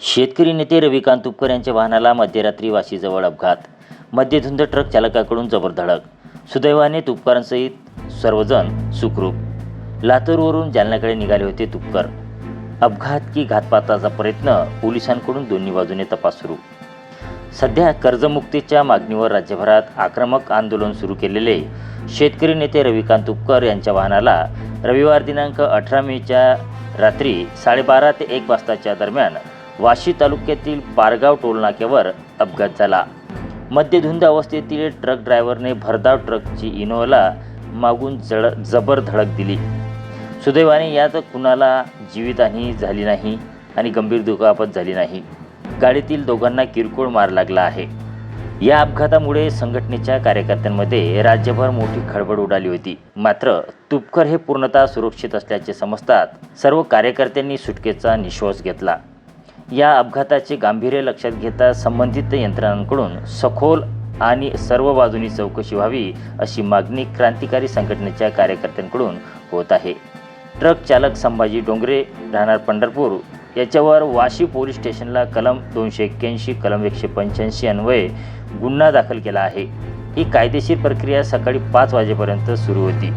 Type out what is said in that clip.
शेतकरी नेते रविकांत तुपकर यांच्या वाहनाला मध्यरात्री वाशीजवळ अपघात. मध्यधुंद ट्रक चालकाकडून जबर धडक. सुदैवाने तुपकरांसहित सर्वजण सुखरूप. लातूरवरून जालन्याकडे निघाले होते तुपकर. अपघात की घातपाताचा प्रयत्न पोलिसांकडून दोन्ही बाजूने तपास सुरू. सध्या कर्जमुक्तीच्या मागणीवर राज्यभरात आक्रमक आंदोलन सुरू केलेले शेतकरी नेते रविकांत तुपकर यांच्या वाहनाला रविवार दिनांक अठरा मेच्या रात्री साडेबारा ते एक वाजताच्या दरम्यान वाशी तालुक्यातील पारगाव टोलनाक्यावर अपघात झाला. मध्यधुंद अवस्थेतील ट्रक ड्रायव्हरने भरधाव ट्रकची इनोव्हाला मागून जड जबर धडक दिली. सुदैवाने यात कुणाला जीवितहानी झाली नाही आणि गंभीर दुखापत झाली नाही. गाडीतील दोघांना किरकोळ मार लागला आहे. या अपघातामुळे संघटनेच्या कार्यकर्त्यांमध्ये राज्यभर मोठी खळबळ उडाली होती. मात्र तुपकर हे पूर्णतः सुरक्षित असल्याचे समजतात सर्व कार्यकर्त्यांनी सुटकेचा निश्वास घेतला. या अपघाताचे गांभीर्य लक्षात घेता संबंधित यंत्रणांकडून सखोल आणि सर्व बाजूनी चौकशी व्हावी अशी मागणी क्रांतिकारी संघटनेच्या कार्यकर्त्यांकडून होत आहे. ट्रक चालक संभाजी डोंगरे राहणार पंढरपूर याच्यावर वाशी पोलीस स्टेशनला कलम दोनशे एक्क्याऐंशी कलम एकशे पंच्याऐंशी अन्वये गुन्हा दाखल केला आहे. ही कायदेशीर प्रक्रिया सकाळी पाच वाजेपर्यंत सुरू होती.